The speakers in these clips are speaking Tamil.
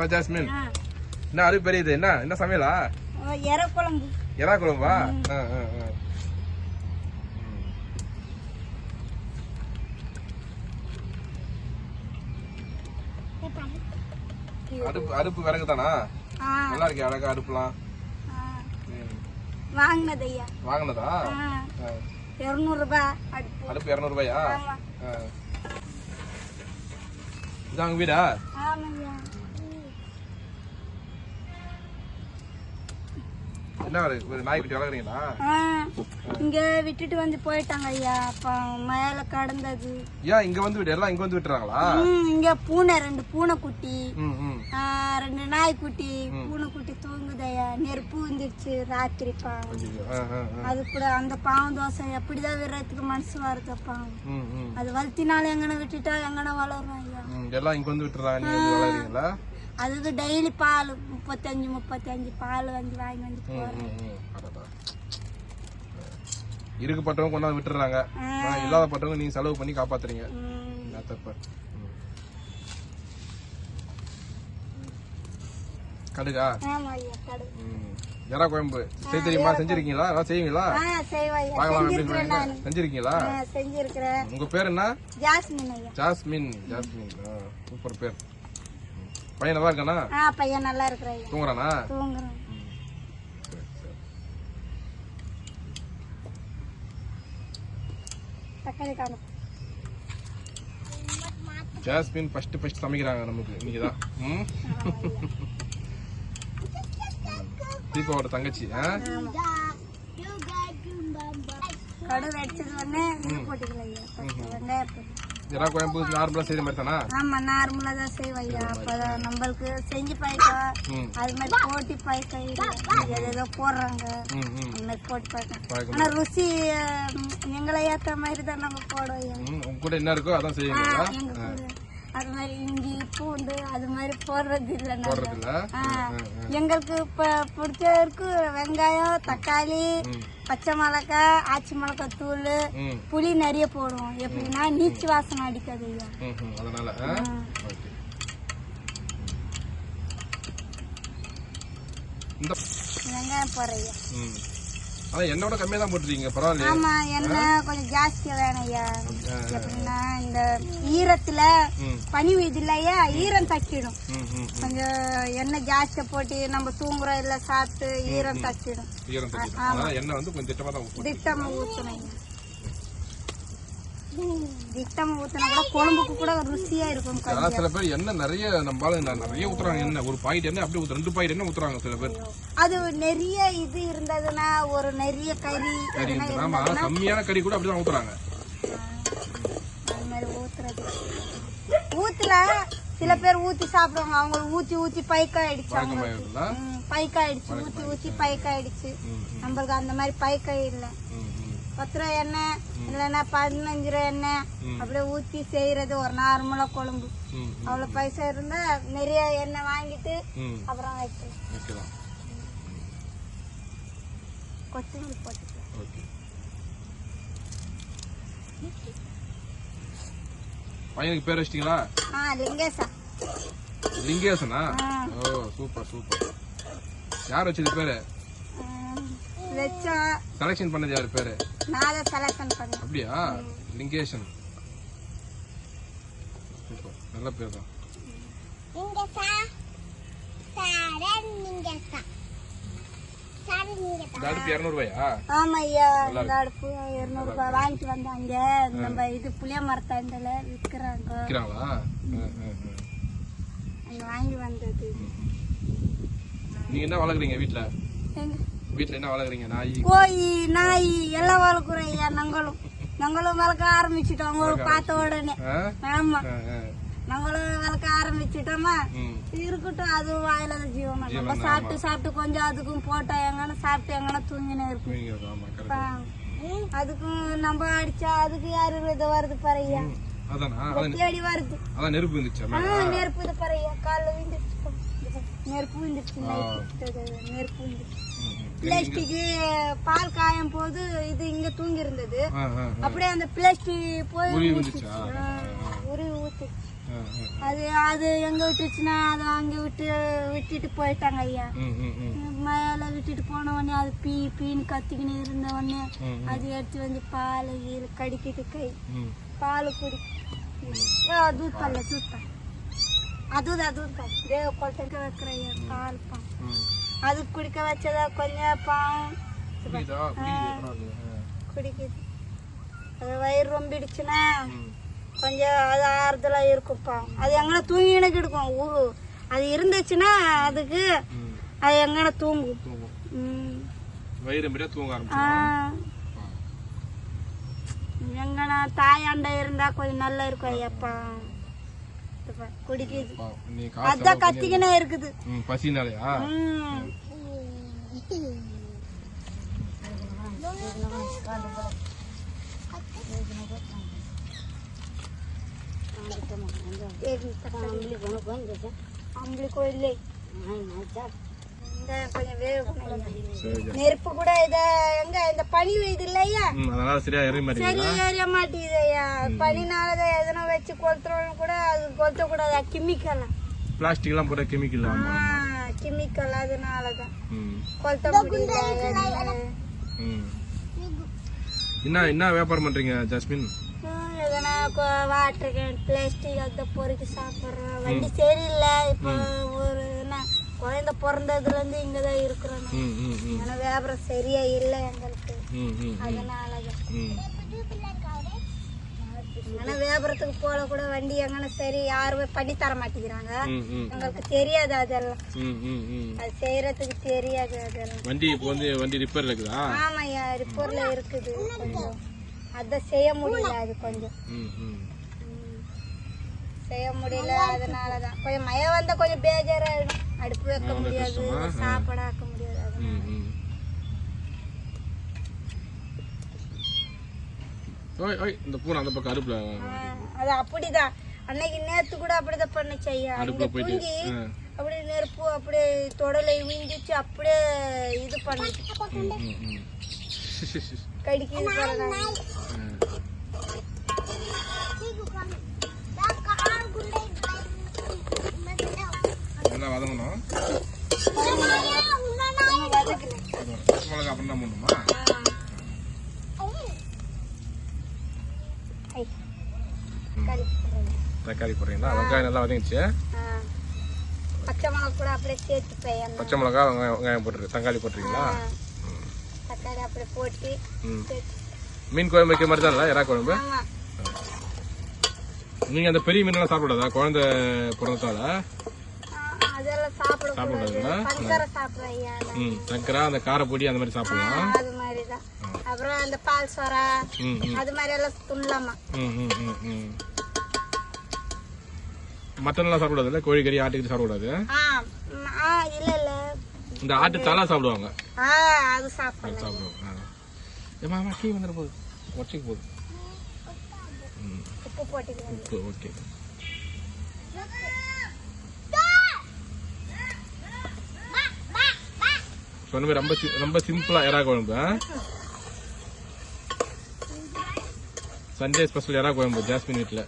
மா ஜாஸ்மின். என்ன அரு பெரியது? என்ன? என்ன சமையலா? எற குழம்பு. எறா குழம்பா? ஆ, ஆ, ஆ. அடுப்பு அடுப்பு விறகு தானா நல்லா இருக்கே அழகா அடுப்புலாம். வாங்கினது ஐயா வாங்கினதா. இருநூறு ரூபாய் அடுப்பு. இரநூறுபாயா? ஆமா. இதான் உங்க வீடா ஆமாய்யா என்ன ஒரு ஒரு நாய்க்குட்டி வளர்க்குறீங்களா? ஆ, இங்க விட்டுட்டு வந்து போயிட்டாங்க ஐயா. அப்ப மேல கடந்தது. ஏன் இங்க வந்து விட்டு எல்லாம் இங்க வந்து விட்டுறாங்களா? ம், இங்க பூனை ரெண்டு ம் ஆ, ரெண்டு நாய்க்குட்டி. பூனைக்குட்டி தூங்குதையா நெருப்பு வந்துருச்சு ராத்திரி பாவம். ஐயோ. அது கூட அந்த பாவம் தோசை. எப்படிதான் விடுறதுக்கு மனசு வருது பாவம் அது வளர்த்தினாலும் எங்கன விட்டுட்டா எங்கன வளரும் ஐயா. எல்லாம் இங்க வந்து விட்டுறாங்க. நீங்க வந்து டெய்லி பால் முப்பத்தஞ்சு முப்பத்தஞ்சு பால் வந்து வாங்கி வந்து போறேன். இருக்கப்பட்டவங்க கொண்டாந்து விட்டுறாங்க ஆனா, இல்லாதப்பட்டவங்க நீங்க செலவு பண்ணி காப்பாத்துறீங்க. கடுகா. எறா குழம்பு. செய்ய தெரியுமா? செஞ்சிருக்கீங்களா? எல்லாம் செய்வீங்களா? பார்க்கலாம் செஞ்சிருக்கீங்களா? செஞ்சிருக்கிறேன். உங்க பேர் என்ன? Jasmine Jasmine Jasmine. ஆ, சூப்பர் பேர். பையன் நல்லா இருக்கானா? ஆ பையன் நல்லா இருக்கிற ஐயா தூங்குறானா. தூங்குறேன். தக்காளி காணும். ஜாஸ்மின் ஃபர்ஸ்ட் ஃபர்ஸ்ட் சமைக்கிறாங்க நமக்கு. இன்னைக்கு தான் ம். தீபாவோட தங்கச்சி ஆ? கடுகு அடிச்சது உடனே இது போட்டுக்கலாம் எறா குழம்பு நார்மலா செய்யற மாதிரி தானா? ஆமா நார்மலா தான் செய்வோம் ஐயா அப்பதான் நம்மளுக்கு செஞ்சு பழக்கம். ம். அது மாதிரி போட்டி இல்லை. ஏதேதோ போடுறாங்க. அந்த மாதிரி போட்டு பழக்கம். ஆனா ருசி எங்களை ஏத்த மாதிரி தான் நாங்க போடுவோம் உங்க கூட என்ன இருக்கோ அதான் கூட. அது மாதிரி இஞ்சி பூண்டு அது மாதிரி போடுறது இல்லை நாங்க. போடுறது இல்ல ஆ, எங்களுக்கு இப்ப பிடிச்சவருக்கு வெங்காயம் தக்காளி பச்சை மிளகாய் ஆச்சி மிளகாய் தூள் புளி நிறைய போடுவோம். எப்படின்னா நீச்சு வாசனை அடிக்காது ஐயா வெங்காயம் போடுறேன் ஐயா. ஆனா என்னோட கம்மியா தான் போட்டுருக்கீங்க. பரவாயில்லையே. ஆமா எண்ணெய் கொஞ்சம் ஜாஸ்தியா வேணும் ஐயா. எப்படின்னா இந்த ஈரத்துல பனி வீது இல்லையா ஈரம் தக்கிடும். கொஞ்சம் எண்ணெய் ஜாஸ்தியா போட்டு நம்ம தூங்குறோம் இல்ல சாப்பிட்டு ஈரம் தக்கிடும். ஈரம் அதனால எண்ணெய் வந்து கொஞ்சம் திட்டமா தான் ஊற்றணும் திட்டமா ஐயா. திட்டமா ஊத்தினா கூட குழம்புக்கு கூட ருசியா இருக்கும் ஆனா சில பேர் எண்ணெய் நிறைய நம்ம ஆளு ந- நிறைய ஊத்துறாங்க எண்ணெய். ஒரு பாக்கெட் எண்ணெய் அப்படியே ஊத்து- ரெண்டு எண்ணெய் ஊத்துறாங்க சில பேர். அது நிறைய இது இருந்ததுன்னா ஒரு நிறைய கறி கறி. ஆமா கம்மியான கறி கூட அப்படிதான் ஊத்துறாங்க. அது மாதிரி ஊத்துறது. ஊத்துல சில பேர் ஊத்தி சாப்பிடுவாங்க. அவங்க ஊத்தி ஊத்தி பைக்காயிடுச்சு. பைக்காயிடுச்சு. ஊத்தி ஊத்தி பைக்காயிடுச்சு. நம்மளுக்கு அந்த மாதிரி பைக்காய் இல்லை. பத்து ரூபா எண்ணெய் இல்லைன்னா பதினஞ்சு ரூபா எண்ணெய். அப்படியே ஊத்தி செய்யறது ஒரு நார்மலா குழம்பு. ம் அவ்வளவு பைசா இருந்தா நிறைய எண்ணெய் வாங்கிட்டு அப்புறம் வைக்கலாம். கொத்தமல்லி போட்டுக்கலாம். பையனுக்கு பேர் வச்சிட்டீங்களா? ஆ லிங்கேசா. லிங்கேசனா. ஓ சூப்பர் சூப்பர். யார் வச்சது பேரு? வச்சோம் செலெக்ஷன் பண்ணது யார்? பேரு? நான் அதை செலக்ஷன் பண்ணேன். அப்படியா? சூப்பர். நல்ல பேர் தான். ஐயா இந்த அடுப்பு இருநூறு ரூபாய் வாங்கிட்டு வந்தாங்க. நம்ம இது புளிய மரத்தாண்டல. அங்க வாங்கி வந்தது. நீங்க என்ன வளர்க்குறீங்க வீட்ல? வீட்ல என்ன வளர்க்குறீங்க நாய்? நாய் எல்லாம் வளர்க்குறோம் ஐயா நாங்களும். நாங்களும் வளர்க்க ஆரம்பிச்சிட்டோம் அவங்களும் பார்த்த உடனே? ஆமா. நாங்களும் வளர்க்க ஆரம்பிச்சிட்டோமா? இருக்கட்டும் அதுவும் வாயில ஜீவனம் நம்ம சாப்பிட்டு சாப்பிட்டு கொஞ்சம் அதுக்கும் போட்டா எங்கன்னா சாப்பிட்டு எங்கன்னா தூங்கினே இருக்கும். அதுக்கும் நம்ம அடிச்சா அதுக்கு யாரு இது வருது பாருயா தேடி வருது. அதான் நெருப்பு இருந்துச்சு ஆ, நெருப்பு இது பாரு காலில் விழுந்துருச்சு. நெருப்பு விழுந்துருச்சு. நெருப்பு விழுந்துருச்சு. பிளாஸ்டிக் பால் காயும் போது இது இங்க தூங்கி இருந்தது அப்படியே அந்த பிளாஸ்டிக் போய் உருவி ஊத்துச்சு. அது அது எங்க விட்டுச்சுன்னா அது அங்க விட்டு விட்டுட்டு போயிட்டாங்க ஐயா. மேல விட்டுட்டு போன உடனே அது பீ பீன்னு கத்திக்கின்னு இருந்த உடனே அது எடுத்து வந்து பால் கடிக்கிட்டு கை பால் குடி. தூத் பால் தூத் தான் அது அது கொட்டை வைக்கிற ஐயா பால் பால். அது குடிக்க வச்சதா? கொஞ்சம் பாவம். குடிக்குது. அது வயிறு ரொம்பிடுச்சுன்னா. கொஞ்சம் அது ஆறுதலா இருக்கும்ப்பா. அது எங்கன்னா தூங்கினு கிடக்கும் ஊரு. அது இருந்துச்சுன்னா அதுக்கு. அது எங்கன்னா தூங்கும். எங்கன்னா தாயாண்டா இருந்தா கொஞ்சம் நல்லா இருக்கும் ஐயப்பா. பாரு, குடிக்குது அதான் கத்திக்கினே இருக்குது பசினாலயா இல்லை இந்த கொஞ்சம் நெருப்பு கூட இத எங்க இந்த பனி இது இல்லையா? அதனால சரியா எறிய சரி மாட்டீங்களா ஏறிய மாட்டேங்குது ஐயா பனினாலதான் எதனா வச்சு கொளுத்துறோம் கூட அது கொளுத்த கூடாது கெமிக்கல். பிளாஸ்டிக் எல்லாம் போட கெமிக்கல் கெமிக்கல் அதனாலதான். ம். கொளுத்த முடியல ம். என்ன என்ன வியாபாரம் பண்றீங்க ஜாஸ்மின்? எதனா வாட்டர் கேன் பிளாஸ்டிக் அந்த பொறுக்கி சாப்பிட்றோம். வண்டி சரியில்லை. இப்போ ஒரு என்ன குழந்தை பிறந்ததுல இருந்து இங்கதான் இருக்கிறோம். ம் ம் ம். ஆனா வியாபாரம் சரியா இல்லை எங்களுக்கு. ம் ம் ம். அதனாலதான். ம். ஆனா வியாபாரத்துக்கு போல கூட வண்டி எங்கன்னா சரி யாருமே பண்ணி தர மாட்டேங்கிறாங்க. எங்களுக்கு தெரியாது அதெல்லாம். அது செய்யறதுக்கு தெரியாது அதெல்லாம். வண்டி இப்போ வந்து வண்டி ரிப்பேர் இருக்குதா? ஆமாய்யா ரிப்போர்ட்ல இருக்குது கொஞ்சம். அதான் செய்ய முடியல அது கொஞ்சம். செய்ய முடியல அதனாலதான். கொஞ்சம் மழை வந்தா கொஞ்சம் பேஜாராயிடும். அடுப்பு வைக்க முடியாது சாப்பாடு ஆக்க முடியாது ஓய் ஓய் இந்த பூனை அந்த பக்கம் அடுப்புல. ஆ, அது அப்படிதான். அன்னைக்கு நேத்து கூட அப்படிதான் பண்ணுச்சு ஐயா. அடுப்புல போயிட்டு. அப்படியே நெருப்பு அப்படியே தொடலை விஞ்சிச்சு அப்படியே இது பண்ணுச்சு ம் வதங்கணும். மிளகா அப்புறம் தான். தக்காளி போடுறீங்களா வெங்காயம் நல்லா வதங்கிச்சு. பச்சை மிளகா கூட அப்படியே சேர்த்து பையன் பச்சை மிளகா வெங்காயம் வெங்காயம் போட்டுருக்கு தக்காளி போட்டுருக்கீங்களா? தக்காளி அப்படியே போட்டு ம். சேர்த்து. மீன் குழம்பு வைக்கிற மாதிரி தான் இறா குழம்பு? ஆமா. நீங்க அந்த பெரிய மீனெல்லாம் சாப்பிடாதா குழந்தை பிறந்ததால? ஆ, அதெல்லாம் சாப்பிடக்கூடாது. சாப்பிடக்கூடாதுங்களா? சங்கரை சாப்பிடுறேன் ஐயா நான். ம் சக்கரை அந்த காரப்பொடி அந்த மாதிரி சாப்பிடலாம். அது அப்புறம் அந்த பால் சொரா அது மாதிரி எல்லாம் துண்ணலாமா ம் ம் ம் ம். மட்டன்லாம் கோழிக்கறி ஆட்டுக்கறி சாப்பிடக்கூடாது? இல்ல இல்ல. இந்த ஆட்டு தலை சாப்பிடுவாங்க. அது சாப்பிடுவாங்க ஆ. ஏம்மா அம்மா டீ வந்துட போகுது. ஒச்சைக்கு போகுது. உப்பு ஓகே. சொன்ன ரொம்ப ரொம்ப சிம்பிளா எறா குழம்பு? சண்டே ஸ்பெஷல் எறா குழம்பு ஜாஸ்மின் வீட்டில்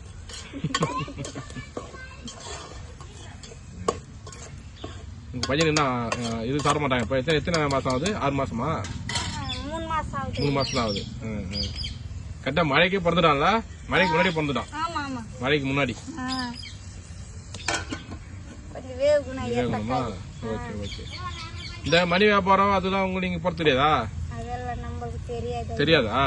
உங்க பையன் என்ன இது சாப்பிட மாட்டாங்க. இப்போ எத்தனை எத்தனை மாசம் ஆகுது? ஆறு மாசமா? ஆ, மூணு மாசம் ஆகுது. தான் கரெக்டாக மழைக்கே பிறந்துட்டான்ல? மழைக்கு முன்னாடி பிறந்துட்டான். மழைக்கு முன்னாடி. Okay okay. இந்த மணி வியாபாரம் அதெல்லாம் உங்களுக்கு நீங்க பொறுத்து தெரியாதா? அதெல்லாம் நம்மளுக்கு தெரியாது. தெரியாதா?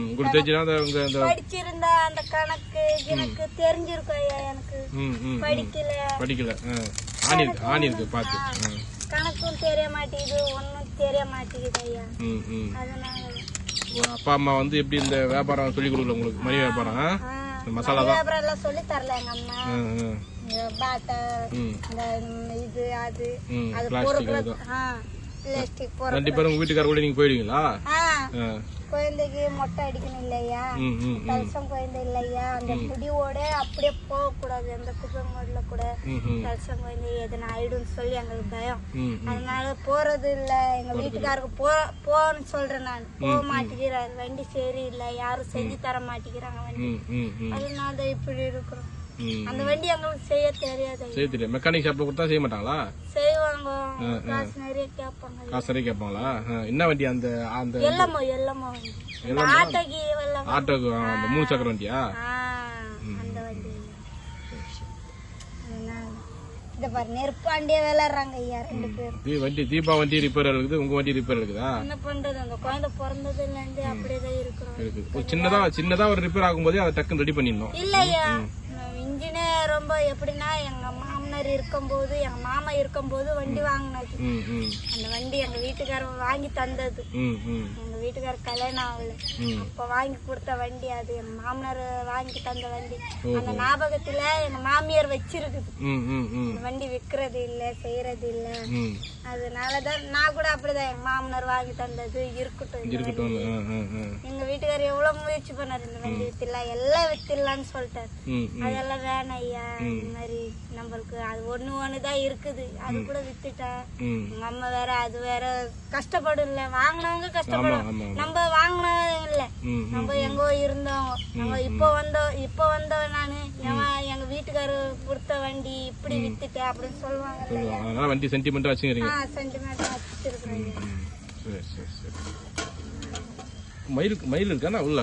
உங்களுக்கு உங்க இந்த படிச்சிருந்தா அந்த கணக்கு எனக்கு தெரிஞ்சிருக்கும் ஐயா எனக்கு. படிக்கல. ஆணி இருக்கு ஆணி இருக்கு பார்த்து ஆ. கணக்கும் தெரிய மாட்டேங்குது தெரிய ஐயா. அதனால. அப்பா அம்மா வந்து எப்படி இந்த வியாபாரம் சொல்லி கொடுக்கல உங்களுக்கு? மணி வியாபாரம் மசாலா தான். சொல்லி தரல எங்க அம்மா. பாட்டை இந்த இது அது அது ஆ பிளாஸ்டிக் போற ரெண்டு பேரும் உங்க வீட்டுக்கார கூட நீங்க போயிடுவீங்களா? ஆ. ஆ. குழந்தைக்கு மொட்டை அடிக்கணும் இல்லையா? கலசம் குழந்தை இல்லையா? அந்த முடிவோட அப்படியே போக கூடாது அந்த மூடல கூட கலசம் குழந்தை எதனா ஆயிடும்னு சொல்லி எங்களுக்கு பயம். அதனால போறது இல்ல. எங்க வீட்டுக்காருக்கு போ போன்னு சொல்றேன் நான். போக மாட்டேங்கிறாரு. வண்டி சரி இல்ல. யாரும் செஞ்சு தர மாட்டேங்கிறாங்க வண்டி. அதனால தான் இப்படி இருக்கிறோம். அந்த வண்டி எங்களுக்கு செய்ய தெரியாது சரி தெரியும் மெக்கானிக் ஷாப்ல கொடுத்தா செய்ய மாட்டாங்களா? செய்வாங்க. காசு நிறைய கேட்பாங்க காசு நிறைய கேட்பாங்களா? என்ன வண்டி அந்த அந்த எல்லாமோ எல்லாமோ ஆட்டோக்கு ஆட்டோக்கு அந்த மூணு சக்கர வண்டியா? அந்த வண்டி. அதனால இத பாரு நெருப்பாண்டியே விளையாடுறாங்க ஐயா ரெண்டு பேரும். தீ வண்டி தீபா வண்டி ரிப்பேர் இருக்குது உங்க வண்டி ரிப்பேர் இருக்குதா? என்ன பண்றது? அந்த குழந்தை பிறந்ததுல இருந்து அப்படியேதான் இருக்கிறோம். இருக்குது. ஒரு சின்னதா சின்னதா ஒரு ரிப்பேர் ஆகும்போதே அதை டக்குன்னு ரெடி பண்ணிடணும். இல்லையா இன்ஜினே ரொம்ப எப்படின்னா எங்க மாமனார் இருக்கும்போது எங்க மாமா இருக்கும்போது வண்டி வாங்கினது. அந்த வண்டி எங்க வீட்டுக்காரர் வாங்கி தந்தது. ம் ம் எங்க வீட்டுக்காரர் கல்யாணம் ஆகல அப்ப வாங்கி கொடுத்த வண்டி அது. எங்க மாமனார் வாங்கி தந்த வண்டி. அந்த ஞாபகத்துல எங்க மாமியார் வச்சிருக்குது. வண்டி விக்கிறது இல்ல செய்யறது இல்ல. அதனாலதான் நான் கூட அப்படிதான் எங்க மாமனார் வாங்கி தந்தது இருக்கட்டும். எங்க வீட்டுக்காரர் எவ்வளவு முயற்சி பண்ணாரு இந்த வண்டி வித்துலாம் எல்லாம் வித்துடலாம்னு சொல்லிட்டாரு. அதெல்லாம் வேணாம் ஐயா இந்த மாதிரி நம்மளுக்கு அது ஒண்ணு ஒண்ணுதான் இருக்குது. அது கூட வித்துட்டா. ம். எங்க அம்மா வேற அது வேற கஷ்டப்படும் இல்ல. வாங்கினவங்க கஷ்டப்படும் நம்ம வாங்கினோம் இல்ல. நம்ம எங்கோ இருந்தோம். நம்ம இப்போ வந்தோம் இப்போ வந்தோம் நானு ஏன் எங்க வீட்டுக்காரர் கொடுத்த வண்டி இப்படி வித்துட்டேன் அப்படின்னு சொல்லுவாங்க. வண்டி சென்டிமெண்டா வச்சுக்கிறீங்க. சென்டிமெண்ட் வச்சிருக்கிறேன் ம், சரி சரி சரி. மயில் மயில் இருக்கானா உள்ள?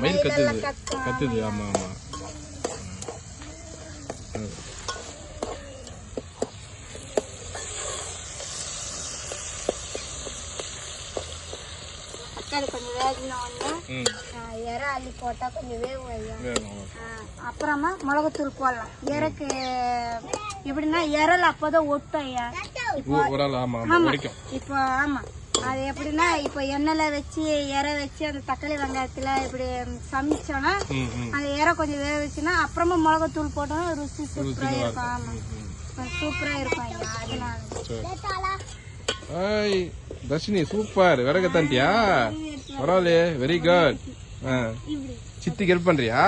மயில். கத்துது. கத்துது. ஆமா ஆமா. இறை அள்ளி போட்டா கொஞ்சம் வேகும் ஐயா. அப்புறமா மிளகுத்தூள் போடலாம். இறக்கு எப்படின்னா இறல் அப்போதான் ஒட்டும் ஐயா. இப்போ ஆமா அது எப்படின்னா இப்போ எண்ணெயில வச்சு இறை வச்சு அந்த தக்காளி வெங்காயத்துல இப்படி சமைச்சோன்னா அந்த இறை கொஞ்சம் வேக வச்சுன்னா அப்புறமா மிளகுத்தூள் போட்டோம்னா ருசி சூப்பரா இருக்கும். ஆமா. சூப்பரா இருக்கும் ஐயா. அதனால. ஹாய் தர்ஷினி சூப்பர் விறகு தண்டியா பரவாயில்லையே வெரி குட் சித்திக்கு ஹெல்ப் பண்றியா.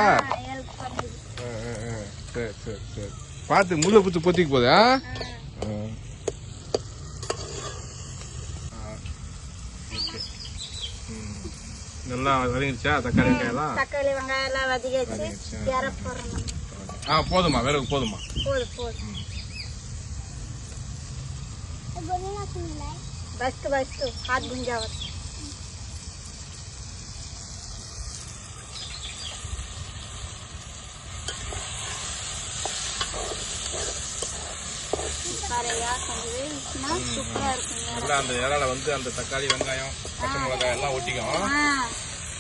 சரி சரி சரி. பார்த்து முள்ள பூச்சி பொத்திக்கு போதா நல்லா வதங்கிடுச்சா தக்காளி வெங்காயம்லாம்? தக்காளி வெங்காயம் எல்லாம் போடணும். ஆ போதுமா விறகு போதுமா போதும் போதும். બસ તો બસ તો હાથ ગુંજાવત அந்த இறால வந்து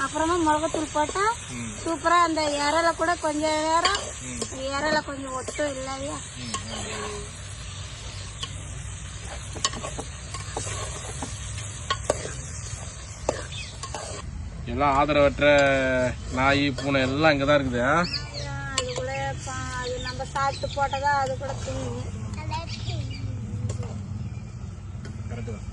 அப்புறமா மிளகாத்தூள் போட்டா சூப்பரா அந்த இறல கூட கொஞ்சம் நேரம் இறல கொஞ்சம் ஒட்டும் இல்லையா? எல்லாம் ஆதரவற்ற நாய் பூனை எல்லாம் இருக்குது கூட பா- அது நம்ம சாப்பிட்டு போட்டதா அது கூட தான்.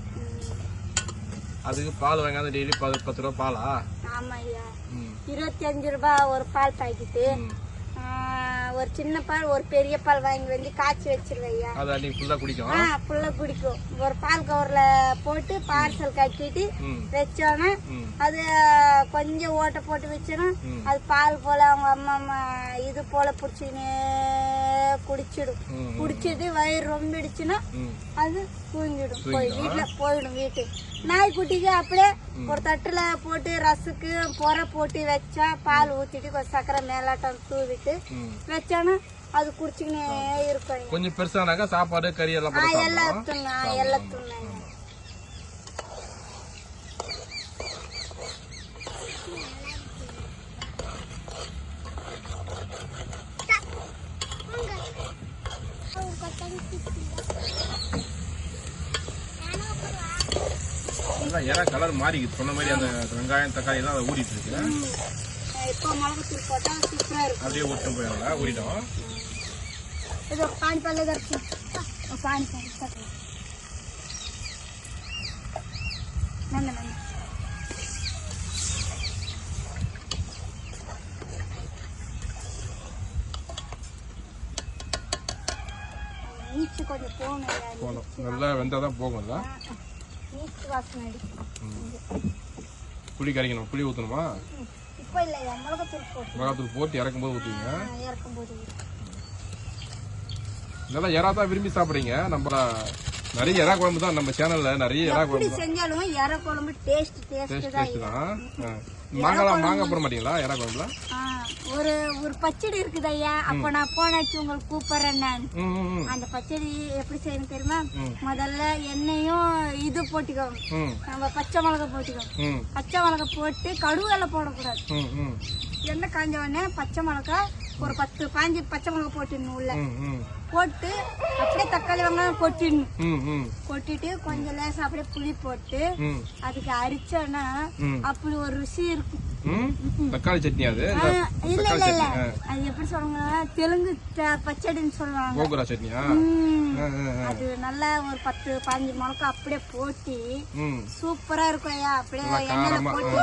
அதுக்கு பால் வாங்காத டெய்லி பத்து ரூபா பாலா? ஆமா ஐயா ம். இருபத்தி அஞ்சு ரூபாய் ஒரு பால் பாக்கெட்டு. ஒரு சின்ன பால் ஒரு பெரிய பால் வாங்கி வந்து காய்ச்சி வச்சிருவேன் ஐயா அது அன்னைக்கு ஃபுல்லா குடிக்கும். ஆ ஃபுல்லா குடிக்கும். ஒரு பால் கவர்ல போட்டு பார்சல் கட்டிட்டு வச்சோன்னா அது கொஞ்சம் ஓட்டை போட்டு வச்சோன்னா ம். அது பால் போல அவங்க அம்மா அம்மா இது போல புடிச்சுக்கினே குடிச்சிடும். ம், குடிச்சிட்டு வயிறு ரொம்பிடுச்சுன்னா அது தூங்கிடும். போய் வீட்டுல போயிடும் வீட்டு. நாய்க்குட்டிக்கு அப்படியே ஒரு தட்டுல போட்டு ரசுக்கு பொறை போட்டு வச்சா பால் ஊத்திட்டு கொஞ்சம் சக்கரை மேலாட்டம் தூவிட்டு வச்சானா அது குடிச்சுக்கினே இருக்கும். கொஞ்சம் பெருசானாக்கா சாப்பாடு கறி எல்லாம் எல்லாம் துண்ணா இறா கலர் மாறிக்குது. சொன்ன மாதிரி அந்த வெங்காயம் தக்காளி எல்லாம் அதை ஊறிட்டு இருக்கு. அப்படியே ஒட்டும் போயிடல ஊறிட்டோம். இது பானி பானி கொஞ்சம் போகணும். நல்லா வெந்தால் தான் போகும்ல புளி கரைக்கணும். புளி ஊற்றணுமா இப்போ இல்லை ஐயா மிளகாத்தூள் போட்டு. இறக்கும்போது ஊற்றுவீங்க இறக்கும்போது இதெல்லாம் எறா தான் விரும்பி சாப்பிட்றீங்க. நம்ம நிறைய எறா குழம்பு தான் நம்ம சேனல்ல நிறைய எறா குழம்பு செஞ்சாலும் இற குழம்பு டேஸ்ட் டேஸ்ட் தான் ஆ. மாங்காய் போட மாட்டீங்களா எறா குழம்புல ஒரு ஒரு பச்சடி இருக்குது ஐயா அப்ப நான் போனாச்சு உங்களுக்கு கூப்பிடுறேன் நான். அந்த பச்சடி எப்படி செய்யணும் தெரியுமா. முதல்ல எண்ணெயும் இது போட்டுக்கோ ம். நம்ம பச்சை மிளகா போட்டுக்கோ பச்சை மிளகா போட்டு கடுவெல்லாம் போடக்கூடாது. எண்ணெய் காஞ்ச உடனே பச்சை மிளகா ஒரு பத்து பாஞ்சு பச்சை மிளகா போட்டுடணும் உள்ள. போட்டு அப்படியே தக்காளி வெங்காயம் கொட்டிடணும். கொட்டிட்டு கொஞ்சம் லேசா அப்படியே புளி போட்டு அதுக்கு அரிச்சோன்னா அப்படி ஒரு ருசி இருக்கும். தக்காளி சட்னி அது? இல்ல இல்ல இல்ல. அது எப்படி சொல்லுவாங்க தெலுங்கு பச்சடின்னு சொல்லுவாங்க. கோகுரா சட்னியா. அது நல்லா ஒரு பத்து பாஞ்சு மிளகா அப்படியே போட்டு சூப்பரா இருக்கும் ஐயா. அப்படியே எண்ணெயில போட்டு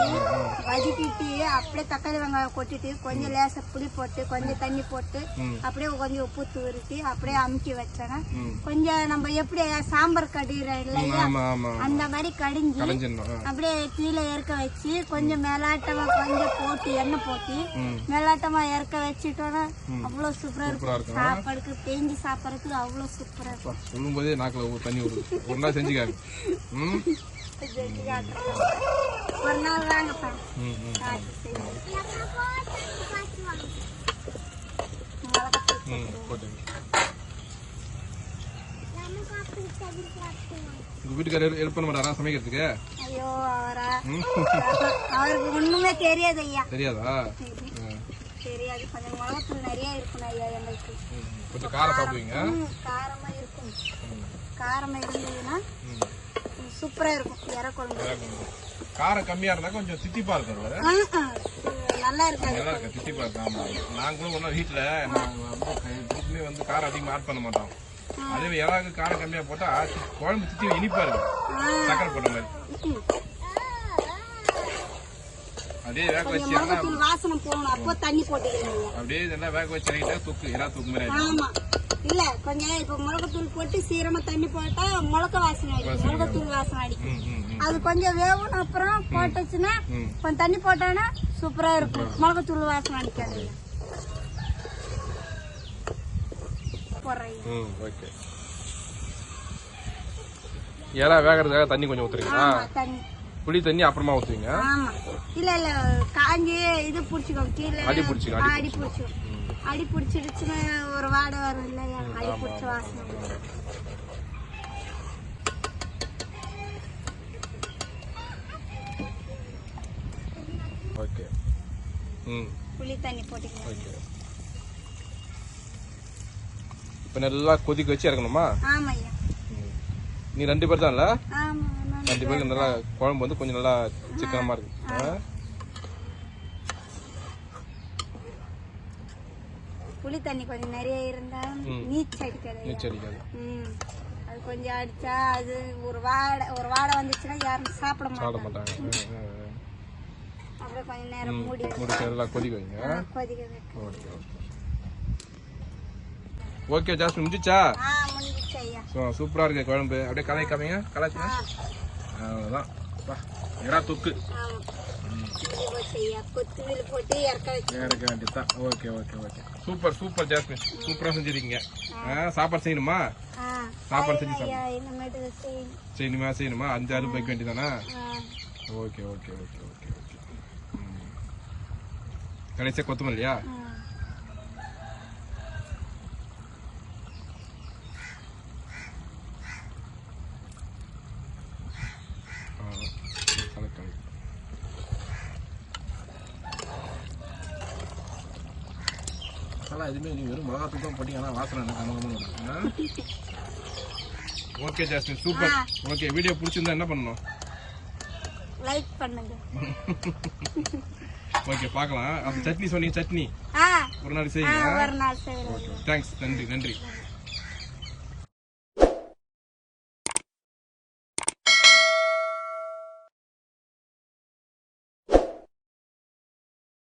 வதக்கிட்டு அப்படியே தக்காளி வெங்காயம் கொட்டிட்டு கொஞ்சம் லேசா புளி போட்டு கொஞ்சம் தண்ணி போட்டு. அப்படியே கொஞ்சம் உப்பு தூரிட்டு அப்படியே அமுக்கி வச்சேன்னா. கொஞ்சம் நம்ம எப்படி சாம்பார் கடிகிறோம் இல்லையா? அந்த மாதிரி கடிஞ்சு. அப்படியே கீழே இறக்க வச்சு கொஞ்சம் மேலாட்டமா கொஞ்சம் போட்டு எண்ணெய் போட்டு மேலாட்டமா இறக்க வச்சுட்டோன்னா அவ்வளவு சூப்பரா இருக்கும். சாப்பாடுக்கு பேஞ்சு சாப்பிடறதுக்கு அவ்வளவு சூப்பரா இருக்கும். சொல்லும் போதே நாக்கில் தண்ணி ஒரு நாள் செஞ்சுக்காங்க. ஒரு நாள் வாங்கப்பா ம் ம் காய்ச்சி செய்யுங்க. மிளகாத்தூள் ம் போட்டுங்க உங்க வீட்டுக்காரர் ஹெல்ப் பண்ண மாட்டாரா? சமைக்கிறதுக்கு? ஐயோ அவரா? ம். அவருக்கு ஒண்ணுமே தெரியாது ஐயா. தெரியாதா. தெரியாது. கொஞ்சம் மிளகாத்தூள் நிறைய இருக்கணும் ஐயா எங்களுக்கு. கொஞ்சம் காரம் சாப்பிடுவீங்க? காரமா இருக்கும். காரமா இருந்ததுன்னா ம். சூப்பரா இருக்கும். இற குழம்பு. காரம் கம்மியா இருந்தா கொஞ்சம் தித்திப்பா இருக்கும் நல்லா இருக்காது நல்லா இருக்கு தித்திப்பா இருக்கு ஆமா. நாங்களும் ஒன்றும் வீட்டுல நாங்க வந்து வந்து காரம் அதிகமா ஆட் பண்ண மாட்டோம். அதே எறாவுக்கு காரம் கம்மியா போட்டா குழம்பு தித்தி இனிப்பா இருக்கும். சக்கரை போட்ட மாதிரி. அப்படியே வேக வச்சு போகணும் அப்போ தண்ணி போட்டுக்கிறீங்க ஐயா அப்படியே இதெல்லாம் வேக வச்சு இறங்கிட்டா தொக்கு எறா தொக்கு மாதிரி ஆயிடும். ஆமா. இல்ல கொஞ்சம் இப்ப மிளகாத்தூள் போட்டு சீரமா தண்ணி போட்டா மிளகா வாசனை அடிக்கும். மிளகாத்தூள் வாசனை அடிக்கும். அது கொஞ்சம் வேகணும். அப்புறம் போட்டுச்சுன்னா. கொஞ்சம் தண்ணி போட்டோன்னா சூப்பரா இருக்கும். மிளகாத்தூள் வாசனை அடிக்காது போடுறேன் ம் ஓகே எறா வேகிறதுக்காக தண்ணி கொஞ்சம் ஊத்துறீங்களா? தண்ணி. புளி தண்ணி அப்புறமா ஊத்துவீங்க? ஆமா. இல்ல இல்ல காஞ்சி இது புடிச்சுக்கோ கீழே அடி பிடிச்சிக்கும், அடி பிடிச்சிக்கும் அடி பிடிச்சிடுச்சுன்னா ஒரு வாடை வரும் இல்லையா அடி பிடிச்ச வாசனை ஓகே ம். புளி தண்ணி போட்டுக்கலாம் ஓகே இப்போ நல்லா கொதிக்க வச்சு இறக்கணுமா. நீ ரெண்டு பேர் தான்ல? ரெண்டு பேருக்கு நல்லா குழம்பு வந்து கொஞ்சம் நல்லா சிக்கனமா இருக்கு? புளி தண்ணி கொஞ்சம் நிறைய இருந்தா நீச்சல் அடிக்காது. நீச்சல் அடிக்காது. அது கொஞ்சம் அடிச்சா அது ஒரு வாடை ஒரு வாடை வந்துச்சுன்னா யாரும் சாப்பிட சாப்பிட மாட்டாங்க. மாட்டாங்க. ஆ, ஆ, அப்படியே கொஞ்ச நேரம் மூடி. முடிச்சு நல்லா கொதிக்க வைங்க. கொதிக்க வைக்க ஓகே ஜாஸ்மின் முடிஞ்சிச்சா? சூப்பராக இருக்கு குழம்பு. அப்படியே கலை காமிங்க. கலாச்சுங்க அவ்வளோதான் எறா தொக்கு. இறக்க வேண்டியதுதான். Okay okay okay super super Jasmine சூப்பராக செஞ்சிருக்கீங்க. சாப்பாடு செய்யணுமா? சாப்பாடு செஞ்சு செய்யணும். செய்யணுமா அஞ்சு ஆறு வைக்க வேண்டியதானா okay okay okay okay okay. கடைசியாக கொத்தமல்லியா ஆ. அவ்வளோதான் கலக்கல் அதெல்லாம் எதுவுமே நீ வெறும் மிளகாத்தூள் தான் போட்டீங்கன்னா வாசனை எனக்கு okay Jasmine super. Okay video பிடிச்சிருந்தா என்ன பண்ணணும்? லைக் பண்ணுங்க. ஓகே பார்க்கலாம். அந்த சட்னி சொன்னீங்க சட்னி. ஒரு நாள் செய்யுங்க தேங்க்ஸ் நன்றி நன்றி.